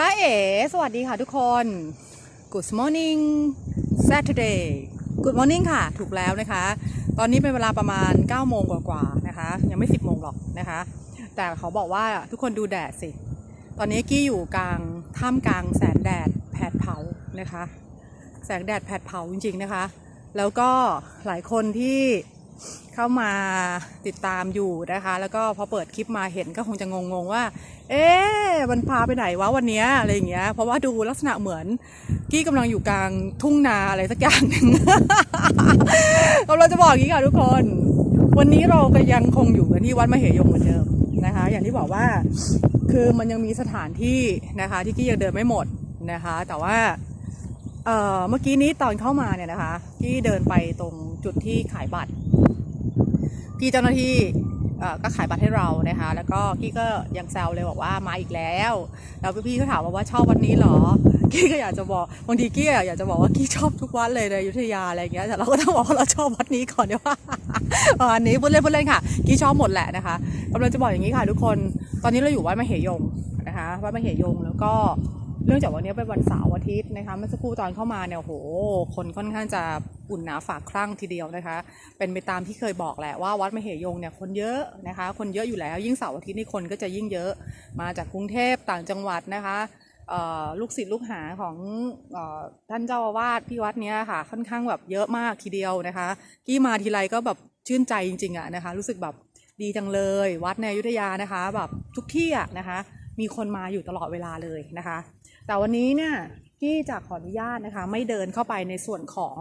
จ้าเอ๋สวัสดีค่ะทุกคน Good morning Saturday Good morning ค่ะ ถูกแล้วนะคะ ตอนนี้เป็นเวลาประมาณ 9 โมงกว่าๆนะคะ ยังไม่ 10 โมงหรอกนะคะ แต่เขาบอกว่าทุกคนดูแดดสิ ตอนนี้กี้อยู่กลางท่ามกลางแสงแดดแผดเผานะคะ แสงแดดแผดเผาจริงๆนะคะ แล้วก็หลายคนที่ เข้ามาติดตามอยู่นะคะ แล้วก็พอเปิดคลิปมาเห็นก็คงจะงงๆว่า เอ๊ะมันพาไปไหนวะวันนี้อะไรอย่างเงี้ย เพราะว่าดูลักษณะเหมือน กี้กำลังอยู่กลางทุ่งนาอะไรสักอย่างหนึ่งกำลังจะบอกอย่างนี้ค่ะทุกคน วันนี้เราก็ยังคงอยู่กันที่วัดมเหยงเหมือนเดิมนะคะ อย่างที่บอกว่าคือมันยังมีสถานที่นะคะ ที่กี้ยังเดินไม่หมดนะคะ แต่ว่า เอ่อเมื่อกี้นี้ตอนเข้ามาเนี่ยนะคะกี้เดินไปตรงจุดที่ขายบัตรพี่เจ้าหน้าที่ก็ขายบัตรให้เรานะคะ แล้วก็กี้ก็ยังแซวเลยบอกว่ามาอีกแล้ว แล้วพี่ๆก็ถามว่าว่าชอบวันนี้เหรอกี้ก็อยากจะบอกบางทีกี้อยากจะบอกว่ากี้ชอบทุกวัดเลยในอยุธยาอะไรอย่างเงี้ยแต่เราก็ต้องบอกว่าเราชอบวัดนี้ก่อนเดี๋ยวว่าประมาณนี้พูดเล่นพูดเล่นค่ะกี้ชอบหมดแหละนะคะกำลังจะบอกอย่างนี้ค่ะทุกคน ตอนนี้เราอยู่วัดมเหยงนะคะวัดมเหยงแล้วก็ เนื่องจากวันนี้เป็นวันเสาร์อาทิตย์นะคะเมื่อสักครู่ตอนเข้ามาเนี่ยโหคนค่อนข้างจะอุ่นหนาฝากคลั่งทีเดียวนะคะ เป็นไปตามที่เคยบอกแหละว่าวัดมเหยงเนี่ยคนเยอะนะคะ คนเยอะอยู่แล้ว ยิ่งเสาร์อาทิตย์นี่คนก็จะยิ่งเยอะมาจากกรุงเทพต่างจังหวัดนะคะลูกศิษย์ลูกหาของอท่านเจ้าอาวาสที่วัดนี้ค่ะค่อนข้างแบบเยอะมากทีเดียวนะคะกี้มาทีไรก็แบบชื่นใจจริงๆอะนะคะ รู้สึกแบบดีจังเลย วัดในอยุธยานะคะ แบบทุกที่อะนะคะ มีคนมาอยู่ตลอดเวลาเลยนะคะ แต่วันนี้เนี่ยกี้จะขออนุญาตนะคะ ไม่เดินเข้าไปในส่วนของ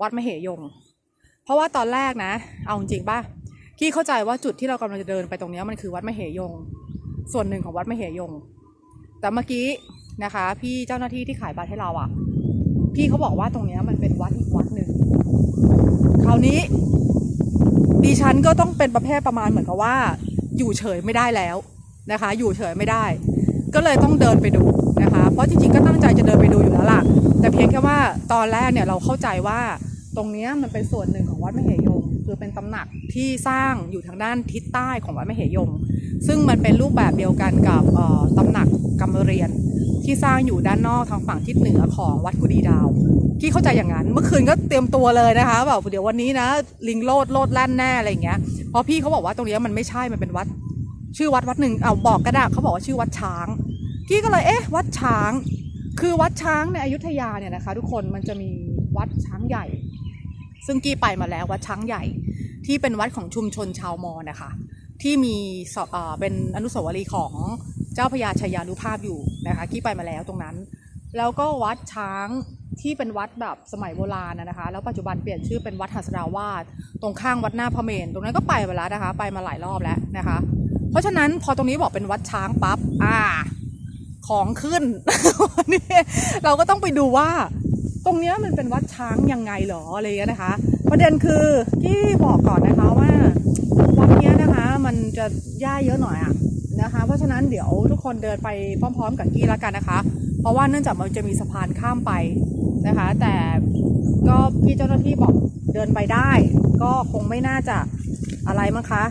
วัดมเหยง เพราะว่าตอนแรกนะ เอาจริงป่ะกี้เข้าใจว่าจุดที่เรากำลังจะเดินไปตรงนี้มันคือวัดมเหยง ส่วนหนึ่งของวัดมเหยง แต่เมื่อกี้นะคะ พี่เจ้าหน้าที่ที่ขายบัตรให้เราอะ่ะ พี่เขาบอกว่าตรงนี้มันเป็นวัดอีกวัดหนึ่งคราวนี้ดิฉันก็ต้องเป็นประเภทประมาณเหมือนกับว่า อยู่เฉยไม่ได้แล้วนะคะ อยู่เฉยไม่ได้ ก็เลยต้องเดินไปดูนะคะ เพราะจริงๆก็ตั้งใจจะเดินไปดูอยู่แล้วล่ะ แต่เพียงแค่ว่าตอนแรกเนี่ยเราเข้าใจว่าตรงนี้มันเป็นส่วนหนึ่งของวัดมเหยงคือเป็นตำหนักที่สร้างอยู่ทางด้านทิศใต้ของวัดมเหยงซึ่งมันเป็นรูปแบบเดียวกันกับตำหนักกรรมเรียน ที่สร้างอยู่ด้านนอกทางฝั่งทิศเหนือของวัดกุดีดาวกี้เข้าใจอย่างนั้น เมื่อคืนก็เตรียมตัวเลยนะคะแบบเดี๋ยววันนี้นะ ลิงโลดโลดแล่นแน่อะไรอย่างเงี้ยเพราะพี่เขาบอกว่าตรงนี้มันไม่ใช่มันเป็นวัด ชื่อวัดวัดหนึ่งเอาบอกก็ได้เขาบอกว่าชื่อวัดช้างกี้ก็เลยเอ๊ะ วัดช้าง คือวัดช้างในอยุธยาเนี่ยนะคะ ทุกคนมันจะมีวัดช้างใหญ่ ซึ่งกี้ไปมาแล้ววัดช้างใหญ่ ที่เป็นวัดของชุมชนชาวมอญนะคะ ที่มีสเอ่อเป็นอนุสาวรีย์ของเจ้าพระยาชัยานุภาพอยู่นะคะกี้ไปมาแล้วตรงนั้น แล้วก็วัดช้างที่เป็นวัดแบบสมัยโบราณนะนะคะ แล้วปัจจุบันเปลี่ยนชื่อเป็นวัดหัสดาวาสตรงข้างวัดหน้าพระเมรุตรงนั้นก็ไปมาแล้วนะคะ ไปมาหลายรอบแล้วนะคะ เพราะฉะนั้นพอตรงนี้บอกเป็นวัดช้างปั๊บอ่า ของขึ้นนี่เราก็ต้องไปดูว่า ตรงเนี้ยมันเป็นวัดช้างยังไงหรออะไรอย่างเงี้ยนะคะ ประเด็นคือที่บอกก่อนนะคะว่าวัดเนี้ยนะคะ มันจะหญ้าเยอะหน่อยอะนะคะ เพราะฉะนั้นเดี๋ยวทุกคนเดินไปพร้อม ๆ กับกี้แล้วกันนะคะ เพราะว่าเนื่องจากมันจะมีสะพานข้ามไปนะคะ แต่ก็พี่เจ้าหน้าที่บอกเดินไปได้ ก็คงไม่น่าจะอะไรมั้งคะ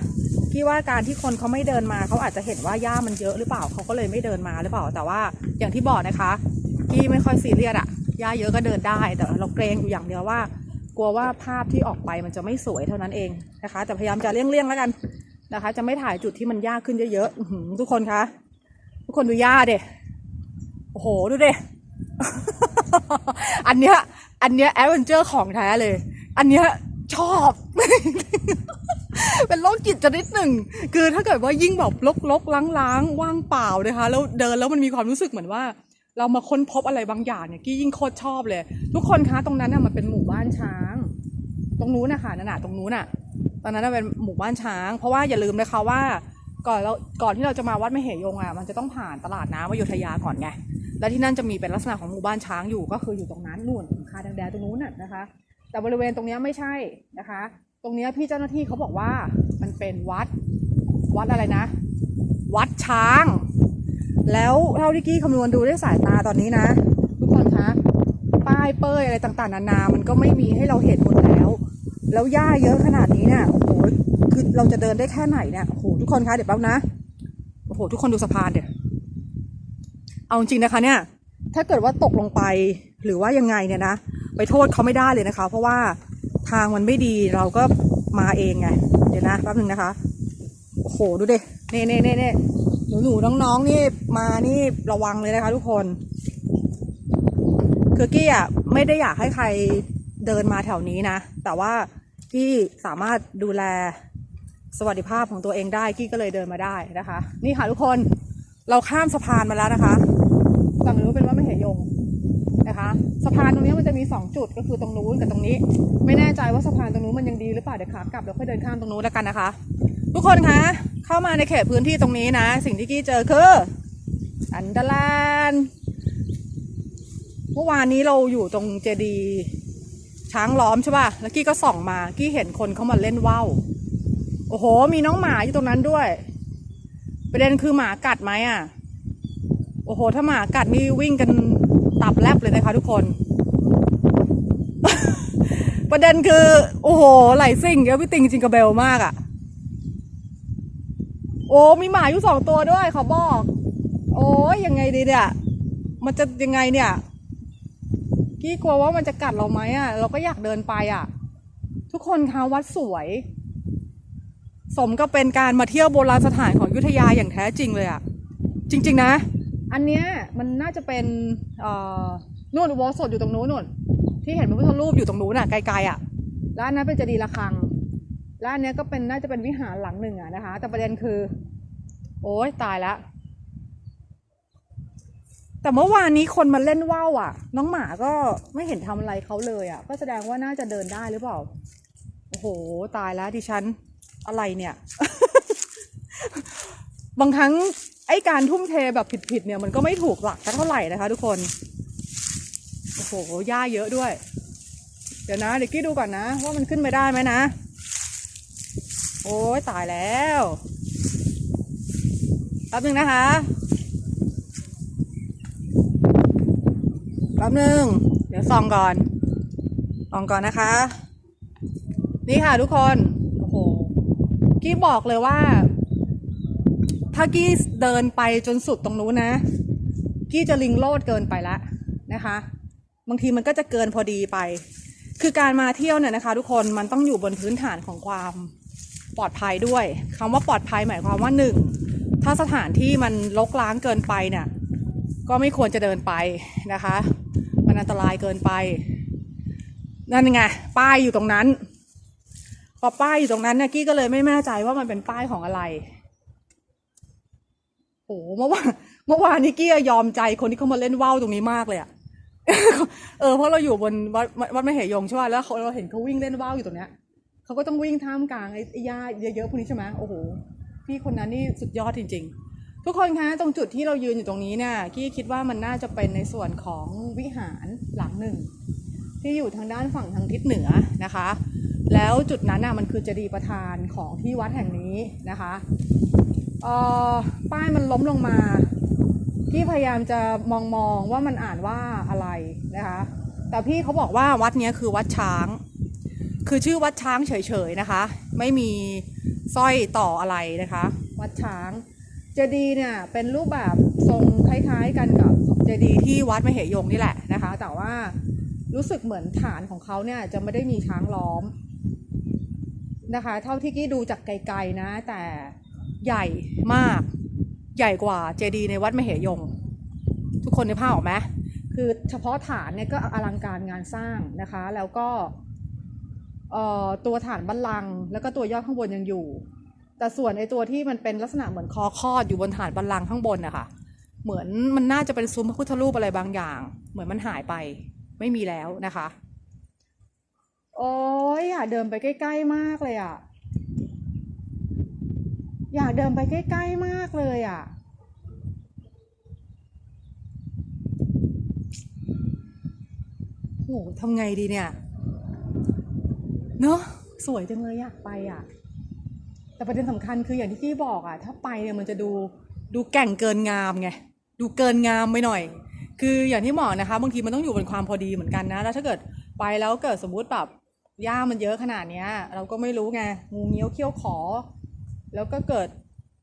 พี่ว่าการที่คนเขาไม่เดินมาเขาอาจจะเห็นว่าหญ้ามันเยอะหรือเปล่าเขาก็เลยไม่เดินมาหรือเปล่า แต่ว่าอย่างที่บอกนะคะพี่ไม่ค่อยซีเรียสอะหญ้าเยอะก็เดินได้ แต่เราเกรงอยู่อย่างเดียวว่า กลัวว่าภาพที่ออกไปมันจะไม่สวยเท่านั้นเองนะคะ แต่พยายามจะเลี่ยงๆแล้วกันนะคะ จะไม่ถ่ายจุดที่มันยากขึ้นเยอะๆทุกคนคะทุกคนดูหญ้าเด็โอ้โหดูเด็อันเนี้ยอันเนี้ยแอดเวนเจอร์ของแท้เลย อันเนี้ยชอบ เป็นโรคจิตชนิดหนึ่ง คือถ้าเกิดว่ายิ่งแบบลกๆล้างๆ ว่างเปล่านะคะ แล้วเดินแล้วมันมีความรู้สึกเหมือนว่า เรามาค้นพบอะไรบางอย่างเนี่ยกี้ยิ่งโคตรชอบเลย ทุกคนคะตรงนั้นน่ะมันเป็นหมู่บ้านช้าง ตรงนู้นนะคะนั่นน่ะตรงนู้นน่ะ ตอนนั้นนะเป็นหมู่บ้านช้าง เพราะว่าอย่าลืมนะคะว่า ก่อนเราก่อนที่เราจะมาวัดมเหยงอะมันจะต้องผ่านตลาดน้ำอยุธยาก่อนไงและที่นั่นจะมีเป็นลักษณะของหมู่บ้านช้างอยู่ก็คืออยู่ตรงนั้นนู่นคาแดงๆตรงนู้นน่ะนะคะ แต่บริเวณตรงนี้ไม่ใช่นะคะ ตรงนี้พี่เจ้าหน้าที่เขาบอกว่ามันเป็นวัดวัดอะไรนะ วัดช้าง แล้วเท่าที่กี้คำนวณดูด้วยสายตาตอนนี้นะ ทุกคนคะป้ายเป้ยอะไรต่างๆ นานา มันก็ไม่มีให้เราเห็นหมดแล้ว แล้วหญ้าเยอะขนาดนี้เนี่ยโอ้โหคือเราจะเดินได้แค่ไหนเนี่ยโอ้โหทุกคนคะเดี๋ยวแป๊บนะโอ้โหทุกคนดูสะพานเดี๋ยวเอาจริงนะคะเนี่ย ถ้าเกิดว่าตกลงไปหรือว่ายังไงเนี่ยนะ ไปโทษเขาไม่ได้เลยนะคะ เพราะว่า ทางมันไม่ดีเราก็มาเองไง เดี๋ยวนะแป๊บนึงนะคะ โอ้โห ดูดิเน่เน่เน่เน่หนูหนูน้องน้องๆนี่มานี่ระวังเลยนะคะทุกคน คือกี้อะไม่ได้อยากให้ใครเดินมาแถวนี้นะ แต่ว่ากี้สามารถดูแลสวัสดิภาพของตัวเองได้กี้ก็เลยเดินมาได้นะคะ นี่ค่ะทุกคนเราข้ามสะพานมาแล้วนะคะฝั่งนู้นเป็นว่าไม่เหยงนะคะ สะพานตรงนี้มันจะมีสองจุดก็คือตรงนู้นกับตรงนี้ ไม่แน่ใจว่าสะพานตรงนู้นมันยังดีหรือเปล่าเดี๋ยวขากลับเราค่อยเดินข้ามตรงนู้นแล้วกันนะคะ ทุกคนคะเข้ามาในเขตพื้นที่ตรงนี้นะ สิ่งที่กี้เจอคืออันดาลานเมื่อวานนี้เราอยู่ตรงเจดีช้างล้อมใช่ป่ะแล้วกี้ก็ส่องมากี้เห็นคนเขามาเล่นว่าวโอ้โห มีน้องหมาอยู่ตรงนั้นด้วย ประเด็นคือหมากัดไหมอะ โอ้โห ถ้าหมากัดนี่วิ่งกัน ตับแลบเลยนะคะทุกคน ประเด็นคือ โอ้โห ไหลซิ่งเอวิติงจิงกระเบลมากอะ โอ้ มีหมาอยู่สองตัวด้วยเขาบอก โอ้ยยังไงดีเนี่ย มันจะยังไงเนี่ย กี้กลัวว่ามันจะกัดเราไหมอะ เราก็อยากเดินไปอะ ทุกคนคะวัดสวย สมกับเป็นการมาเที่ยวโบราณสถานของยุทธยาอย่างแท้จริงเลยอะ จริง ๆ นะ อันเนี้ยมันน่าจะเป็นนู่นอุโบสถอยู่ตรงนู้นนู่นที่เห็นพระพุทธรูปอยู่ตรงนู้นอะไกลๆอะร้านนั้นเป็นเจดีย์ระฆังร้านเนี้ยก็เป็นน่าจะเป็นวิหารหลังหนึ่งอะนะคะ แต่ประเด็นคือ โอ้ยตายแล้วแต่เมื่อวานนี้คนมาเล่นว่าวอะ น้องหมาก็ไม่เห็นทำอะไรเขาเลยอะ ก็แสดงว่าน่าจะเดินได้หรือเปล่า โอ้โห ตายแล้วดิฉันอะไรเนี่ย บางครั้ง ไอการทุ่มเทแบบผิดๆเนี่ยมันก็ไม่ถูกหลักสักเท่าไหร่นะคะทุกคน โอ้โหหญ้าเยอะด้วย เดี๋ยวนะเดี๋ยวกี้ดูก่อนนะ ว่ามันขึ้นไปได้ไหมนะ โอ้ยตายแล้วแป๊บนึงนะคะแป๊บนึง เดี๋ยวส่องก่อนส่องก่อนนะคะ นี่ค่ะทุกคน โอ้โหกี้บอกเลยว่า ถ้ากี้เดินไปจนสุดตรงนู้นนะ กี้จะลิงโลดเกินไปละนะคะ บางทีมันก็จะเกินพอดีไป คือการมาเที่ยวเนี่ยนะคะ ทุกคนมันต้องอยู่บนพื้นฐานของความปลอดภัยด้วยคำว่าปลอดภัยหมายความว่าหนึ่งถ้าสถานที่มันรกร้างเกินไปเนี่ยก็ไม่ควรจะเดินไปนะคะ มันอันตรายเกินไป นั่นไงป้ายอยู่ตรงนั้น พอป้ายอยู่ตรงนั้นเนี่ยกี้ก็เลยไม่แน่ใจว่ามันเป็นป้ายของอะไร โอ้เมื่อวานเมื่อวานนี้กี้ยอมใจคนที่เขามาเล่นว่าวตรงนี้มากเลยอะเออเพราะเราอยู่บนวัดวัดมเหยงใช่ไหมแล้วเราเห็นเขาวิ่งเล่นว่าวอยู่ตรงเนี้ยเขาก็ต้องวิ่งท่ามกลางไอ้ไอ้หญ้าเยอะๆพวกนี้ใช่ไหมโอ้โหพี่คนนั้นนี่สุดยอดจริง ๆ ทุกคนคะตรงจุดที่เรายืนอยู่ตรงนี้เนี่ยกี้คิดว่ามันน่าจะเป็นในส่วนของวิหารหลังหนึ่ง ที่อยู่ทางด้านฝั่งทางทิศเหนือนะคะ แล้วจุดนั้นน่ะมันคือเจดีย์ประธานของที่วัดแห่งนี้นะคะ ป้ายมันล้มลงมา พี่พยายามจะมองมองว่ามันอ่านว่าอะไรนะคะ แต่พี่เขาบอกว่าวัดนี้คือวัดช้าง คือชื่อวัดช้างเฉยๆนะคะ ไม่มีสร้อยต่ออะไรนะคะ วัดช้าง เจดีย์เนี่ยเป็นรูปแบบทรงคล้ายๆกันกับเจดีย์ที่วัดมเหยงนี่แหละนะคะ แต่ว่ารู้สึกเหมือนฐานของเขาเนี่ยจะไม่ได้มีช้างล้อมนะคะ เท่าที่กี้ดูจากไกลๆนะแต่ ใหญ่มาก ใหญ่กว่าเจดีย์ในวัดมเหยง ทุกคนในภาพออกไหมคือเฉพาะฐานเนี่ยก็อลังการงานสร้างนะคะ แล้วก็ตัวฐานบัลลังแล้วก็ตัวยอดข้างบนยังอยู่ แต่ส่วนไอตัวที่มันเป็นลักษณะเหมือนคอคอดอยู่บนฐานบัลลังข้างบนนะคะเหมือนมันน่าจะเป็นซุ้มพระพุทธรูปอะไรบางอย่าง เหมือนมันหายไปไม่มีแล้วนะคะ โอ้ยอยากเดินไปใกล้ ๆ มากเลยอะ อยากเดินไปใกล้ ๆ มากเลยอะ โหทำไงดีเนี่ย เนอะสวยจังเลยอยากไปอะ แต่ประเด็นสำคัญคืออย่างที่กี้บอกอะ ถ้าไปเนี่ยมันจะดูดูแก่งเกินงามไง ดูเกินงามไปหน่อย คืออย่างที่บอกนะคะ บางทีมันต้องอยู่บนความพอดีเหมือนกันนะ แล้วถ้าเกิดไปแล้วเกิดสมมุติแบบหญ้ามันเยอะขนาดเนี้ย เราก็ไม่รู้ไงงูเงี้ยวเขี้ยวขอ แล้วก็เกิด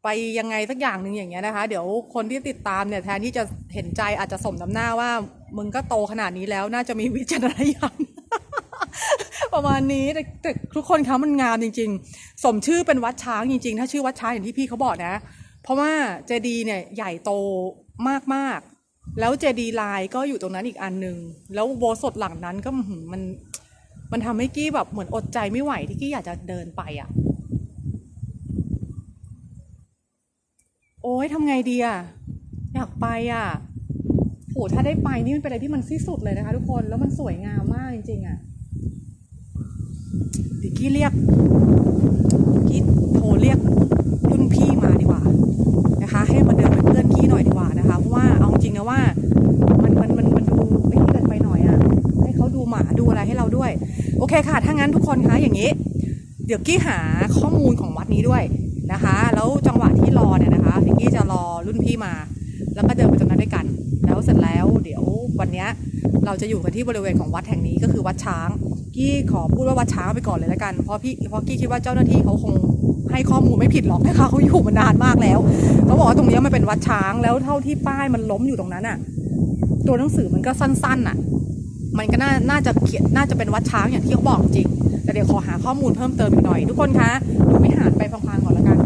ไปยังไงสักอย่างหนึ่งอย่างเงี้ยนะคะ เดี๋ยวคนที่ติดตามเนี่ยแทนที่จะเห็นใจอาจจะสมน้ำหน้าว่า มึงก็โตขนาดนี้แล้วน่าจะมีวิจารณญาณประมาณนี้แต่แต่ทุกคนคะมันงามจริง ๆ สมชื่อเป็นวัดช้างจริง ๆ ถ้าชื่อวัดช้างอย่างที่พี่เขาบอกนะ เพราะว่าเจดีเนี่ยใหญ่โตมากๆ แล้วเจดีลายก็อยู่ตรงนั้นอีกอันหนึ่งแล้วโบสถหลังนั้นก็มันมันทำให้กี้แบบเหมือนอดใจไม่ไหวที่กี้อยากจะเดินไปอะอ้ ยทำไงดีอะอยากไปอะโหถ้าได้ไปนี่มันเป็นอะไรที่มันที่สุดเลยนะคะ ทุกคนแล้วมันสวยงามมากจริงๆอะเดี๋ยวกี้เรียกกี้โทรเรียกรุ่นพี่มาดีกว่านะคะ ให้มาเดินเป็นเพื่อนกี้หน่อยดีกว่านะคะเพราะว่าเอาจริงนะว่ามันมันมันมันดูไอ้นี่เกินไปหน่อยอะให้เขาดูหมาดูอะไรให้เราด้วย โอเคค่ะถ้างั้นทุกคนคะอย่างนี้ เดี๋ยวกี้หาข้อมูลของวัดนี้ด้วย นะคะ แล้วจังหวะที่รอเนี่ยนะคะเดี๋ยวกี้จะรอรุ่นพี่มา แล้วก็เดินไปตรงนั้นด้วยกัน แล้วเสร็จแล้วเดี๋ยววันนี้เราจะอยู่กันที่บริเวณของวัดแห่งนี้ก็คือวัดช้างกี้ขอพูดว่าวัดช้างไปก่อนเลยแล้วกันเพราะพี่เพราะกี้คิดว่าเจ้าหน้าที่เขาคงให้ข้อมูลไม่ผิดหรอกนะคะเขาอยู่มานานมากแล้วเขาบอกว่าตรงนี้มันเป็นวัดช้างแล้วเท่าที่ป้ายมันล้มอยู่ตรงนั้นอะตัวหนังสือมันก็สั้นๆอะมันก็น่าน่าจะเขียนน่าจะเป็นวัดช้างอย่างที่เขาบอกจริง เดี๋ยวขอหาข้อมูลเพิ่มเติมอีกหน่อย ทุกคนคะดูวิหารไปพังๆก่อนล้วกัน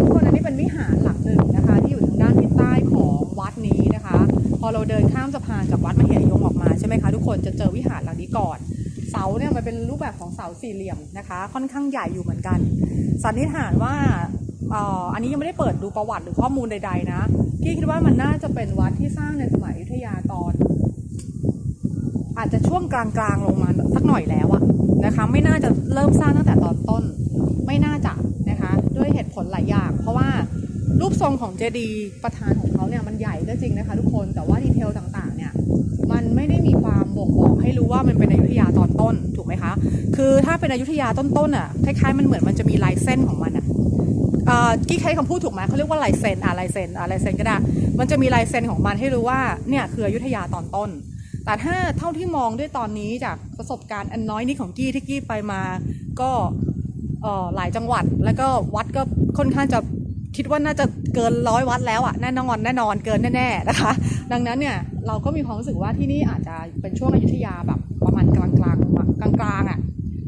ทุกคนอันนี้เป็นวิหารหลังหนึ่งนะคะ ที่อยู่ทางด้านทิศใต้ของวัดนี้นะคะ พอเราเดินข้ามสะพานจากวัดมเหยงออกมาใช่ไหมคะทุกคนจะเจอวิหารหลังนี้ก่อน เสาเนี่ยมันเป็นรูปแบบของเสาสี่เหลี่ยมนะคะ ค่อนข้างใหญ่อยู่เหมือนกัน สันนิษฐานว่าอ่ออันนี้ยังไม่ได้เปิดดูประวัติหรือข้อมูลใด ๆ นะพี่คิดว่ามันน่าจะเป็นวัดที่สร้างในสมัยอยุธยาตอน อาจจะช่วงกลางๆลงมาสักหน่อยแล้วอะ นะคะ ไม่น่าจะเริ่มสร้างตั้งแต่ตอนต้น ไม่น่าจะนะคะด้วยเหตุผลหลายอย่าง เพราะว่ารูปทรงของเจดีย์ประธานของเขาเนี่ยมันใหญ่ก็จริงนะคะ ทุกคนแต่ว่าดีเทลต่างๆเนี่ยมันไม่ได้มีความบ่งบอกให้รู้ว่ามันเป็นอยุธยาตอนต้นถูกไหมคะคือถ้าเป็นอยุธยาต้นๆอะคล้ายๆมันเหมือนมันจะมีลายเส้นของมันอะเอ่อกี้ใช้คำพูดถูกไหมเขาเรียกว่าลายเซ็นอะลายเซ็นอะลายเซ็นก็ได้ มันจะมีลายเซ็นของมันให้รู้ว่าเนี่ยคืออยุธยาตอนต้น แต่ถ้าเท่าที่มองด้วยตอนนี้จากประสบการณ์อันน้อยนิดของกี้ที่กี้ไปมา ก็หลายจังหวัดแล้วก็วัดก็ค่อนข้างจะคิดว่าน่าจะเกินร้อยวัดแล้วอะแน่นอนแน่นอนเกินแน่ๆนะคะ ดังนั้นเนี่ยเราก็มีความรู้สึกว่าที่นี่อาจจะเป็นช่วงอยุธยาแบบประมาณกลางกลางกลางกลางๆอะ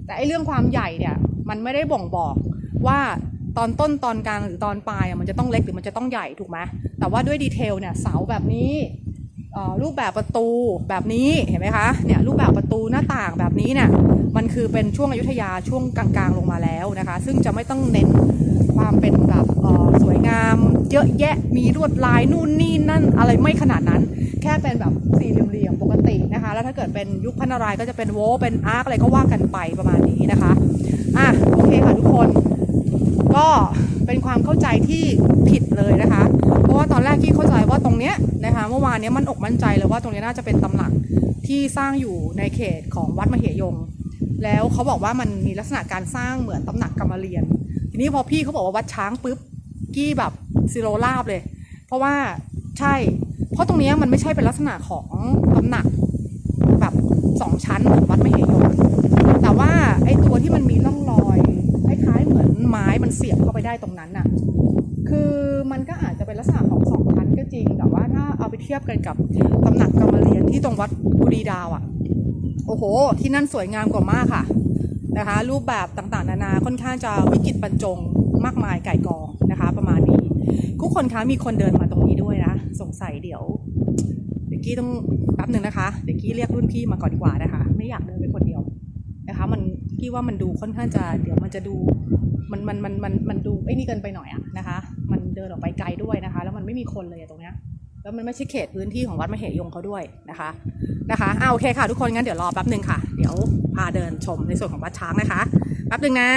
แต่ไอเรื่องความใหญ่เนี่ยมันไม่ได้บ่งบอกว่าตอนต้นตอนกลางหรือตอนปลายอะมันจะต้องเล็กหรือมันจะต้องใหญ่ถูกไหมแต่ว่าด้วยดีเทลเนี่ยเสาแบบนี้ รูปแบบประตูแบบนี้เห็นไหมคะเนี่ยรูปแบบประตูหน้าต่างแบบนี้เนี่ยมันคือเป็นช่วงอยุธยาช่วงกลางๆ ลงมาแล้วนะคะ ซึ่งจะไม่ต้องเน้นความเป็นแบบสวยงามเยอะแยะมีลวดลายนู่นนี่นั่นอะไรไม่ขนาดนั้น แค่เป็นแบบสี่เหลี่ยมๆปกตินะคะ แล้วถ้าเกิดเป็นยุคพันนารายก็จะเป็นโวเป็นอาร์คอะไรก็ว่ากันไปประมาณนี้นะคะอะโอเคค่ะทุกคนก็ เป็นความเข้าใจที่ผิดเลยนะคะ เพราะว่าตอนแรกที่เข้าใจว่าตรงเนี้ยนะคะเมื่อวานเนี้ยมันอกมั่นใจเลยว่าตรงเนี้ยน่าจะเป็นตำหนักที่สร้างอยู่ในเขตของวัดมเหยง แล้วเขาบอกว่ามันมีลักษณะการสร้างเหมือนตำหนักกรรมเรียน ทีนี้พอพี่เขาบอกว่าวัดช้างปุ๊บกี้แบบซิโรลาบเลย เพราะว่าใช่ เพราะตรงเนี้ยมันไม่ใช่เป็นลักษณะของตำหนักแบบสองชั้นเหมือนวัดมเหยงแต่ว่าไอ้ตัวที่มันมีร่องรอย ไม้มันเสียบเข้าไปได้ตรงนั้นน่ะ คือมันก็อาจจะเป็นลักษณะของสองชั้นก็จริง แต่ว่าถ้าเอาไปเทียบกันกับตำหนักกรรมเรียนที่ตรงวัดกุดีดาวอะ่ะ โอ้โห ที่นั่นสวยงามกว่ามากค่ะนะคะ รูปแบบต่างๆ นานาค่อนข้างจะวิจิตรบรรจงมากมายไก่กองนะคะ ประมาณนี้ทุกคนคะมีคนเดินมาตรงนี้ด้วยนะสงสัยเดี๋ยว เดี๋ยวกี้ต้องแป๊บหนึ่งนะคะเดี๋ยวกี้เรียกรุ่นพี่มาก่อนดีกว่านะคะ ไม่อยากเดินไปคนเดียวนะคะ มันกี้ว่ามันดูค่อนข้างจะเดี๋ยวมันจะดู มันมันมันมันมันดูไอ้นี่เกินไปหน่อยอะนะคะ มันเดินออกไปไกลด้วยนะคะ แล้วมันไม่มีคนเลยตรงเนี้ยแล้วมันไม่ใช่เขตพื้นที่ของวัดมเหยงเขาด้วยนะคะนะคะอ่าโอเคค่ะทุกคนงั้นเดี๋ยวรอแป๊บหนึ่งค่ะ เดี๋ยวพาเดินชมในส่วนของวัดช้างนะคะแป๊บหนึ่งนะ